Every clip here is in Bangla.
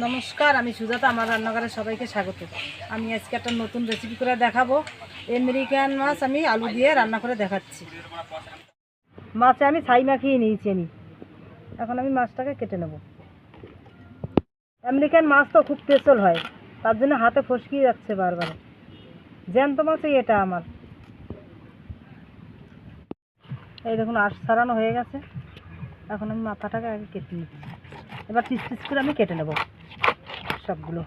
নমস্কার, আমি সুজাতা, আমার রান্নাঘরে সবাইকে স্বাগত। আমি আজকে একটা নতুন রেসিপি করে দেখাবো। আমেরিকান মাছ আমি আলু দিয়ে রান্না করে দেখাচ্ছি। মাছে আমি ছাই মাখিয়ে নিয়েছি আমি। এখন আমি মাছটাকে কেটে নেব। আমেরিকান মাছ তো খুব পেছল হয়। তার জন্য হাতে ফসকিয়ে যাচ্ছে বারবার। জ্যান্ত মাছই এটা আমার। এই দেখুন, আশ ছাড়ানো হয়ে গেছে। এখন আমি মাথাটাকে আগে কেটে নিচ্ছি এবার পিস পিস করে আমি কেটে নেব। সবগুলো।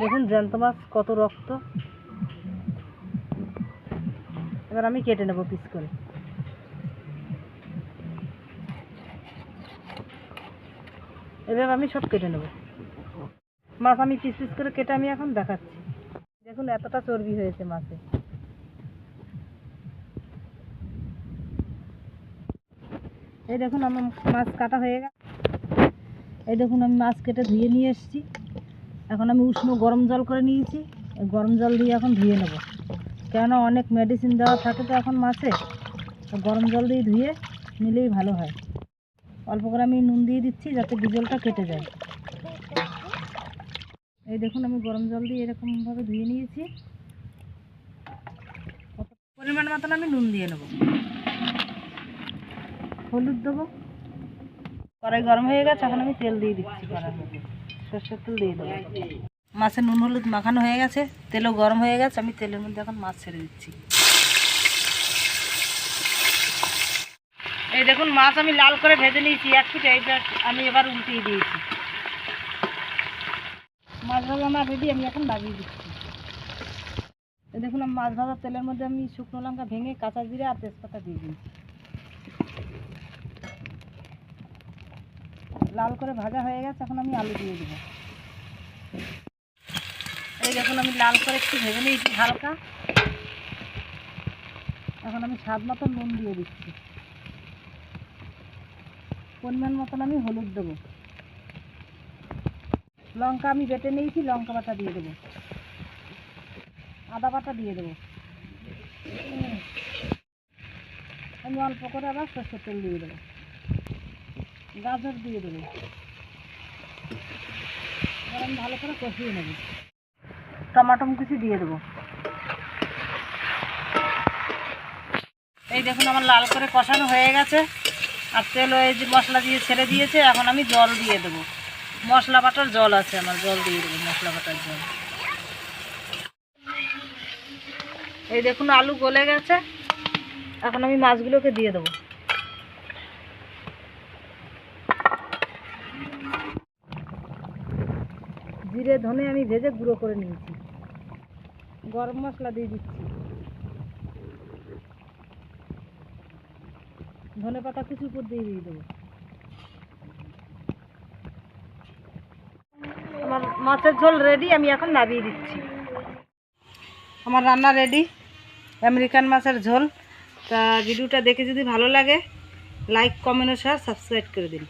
দেখুন জ্যান্ত মাছ কত রক্ত। এবার আমি কেটে নেব পিস করে। এবার আমি সব কেটে নেব। মাছ আমি পিস পিস করে কেটে আমি এখন দেখাচ্ছি। দেখুন এতটা চর্বি হয়েছে মাছে। এই দেখুন আমার মাছ কাটা হয়ে গেছে। এই দেখুন, আমি মাছ কেটে ধুয়ে নিয়ে এসেছি। এখন আমি উষ্ণ গরম জল করে নিয়েছি। গরম জল দিয়ে এখন ধুয়ে নেব। কেননা অনেক মেডিসিন দেওয়া থাকে তো এখন মাছে। গরম জল দিয়ে ধুয়ে নিলেই ভালো হয়। অল্প করে আমি নুন দিয়ে দিচ্ছি যাতে বিজলটা কেটে যায়। এই দেখুন, আমি গরম জল দিয়ে এরকমভাবে ধুয়ে নিয়েছি। পরিমাণ মতন আমি নুন দিয়ে নেব? হলুদ দেবো? কড়াই গরম হয়ে গেছে, এখন আমি তেল দিয়ে দিচ্ছি সর্ষের তেল দিয়ে দেবো মাছে নুন হলুদ মাখানো হয়ে গেছে, তেলও গরম হয়ে গেছে, আমি তেলের মধ্যে এখন মাছ ছেড়ে দিচ্ছি। এই দেখুন, মাছ আমি লাল করে ভেজে নিয়েছি, এক ফুটে এইটা আমি এবার উল্টিয়ে দিয়েছি। মাছ ভাজা আমার রেডি আমি এখন লাগিয়ে দিচ্ছি। দেখুন, মাছ ভাজার তেলের মধ্যে আমি শুকনো লঙ্কা ভেঙে কাঁচা জিরে আর তেজপাতা দিয়ে দিয়েছি। লাল করে ভাজা হয়ে গেছে, এখন আমি আলু দিয়ে দেবো। এই দেখুন, আমি লাল করে একটু ভেজে নিয়েছি হালকা। এখন আমি স্বাদ মতন নুন দিয়ে দিচ্ছি। পরিমাণ মতন আমি হলুদ দেবো। লঙ্কা আমি বেটে নিয়েছি, লঙ্কা বাটা দিয়ে দেবো। আদা বাটা দিয়ে দেবো। আমি অল্প করে আবার সর্ষের তেল দিয়ে দেবো। গাজর দিয়ে দেবো। আমি ভালো করে কষিয়ে নেব। টমাটম কিছু দিয়ে দেবো। এই দেখুন আমার লাল করে কষানো হয়ে গেছে। আর তেল ওই যে মশলা দিয়ে ছেড়ে দিয়েছে, এখন আমি জল দিয়ে দেবো। মশলা বাটার জল আছে আমার, জল দিয়ে দেবো, মশলা বাটার জল। এই দেখুন আলু গলে গেছে। এখন আমি মাছগুলোকে দিয়ে দেবো। জিরে ধনে আমি ভেজে গুঁড়ো করে নিয়েছি। গরম মশলা দিয়ে দিচ্ছি। ধনে পাতা কিছু উপর দিয়ে দিয়ে দেবো। আমার মাছের ঝোল রেডি আমি এখন নামিয়ে দিচ্ছি। আমার রান্না রেডি আমেরিকান মাছের ঝোল। তা ভিডিওটা দেখে যদি ভালো লাগে লাইক কমেন্ট ও শেয়ার সাবস্ক্রাইব করে দিন।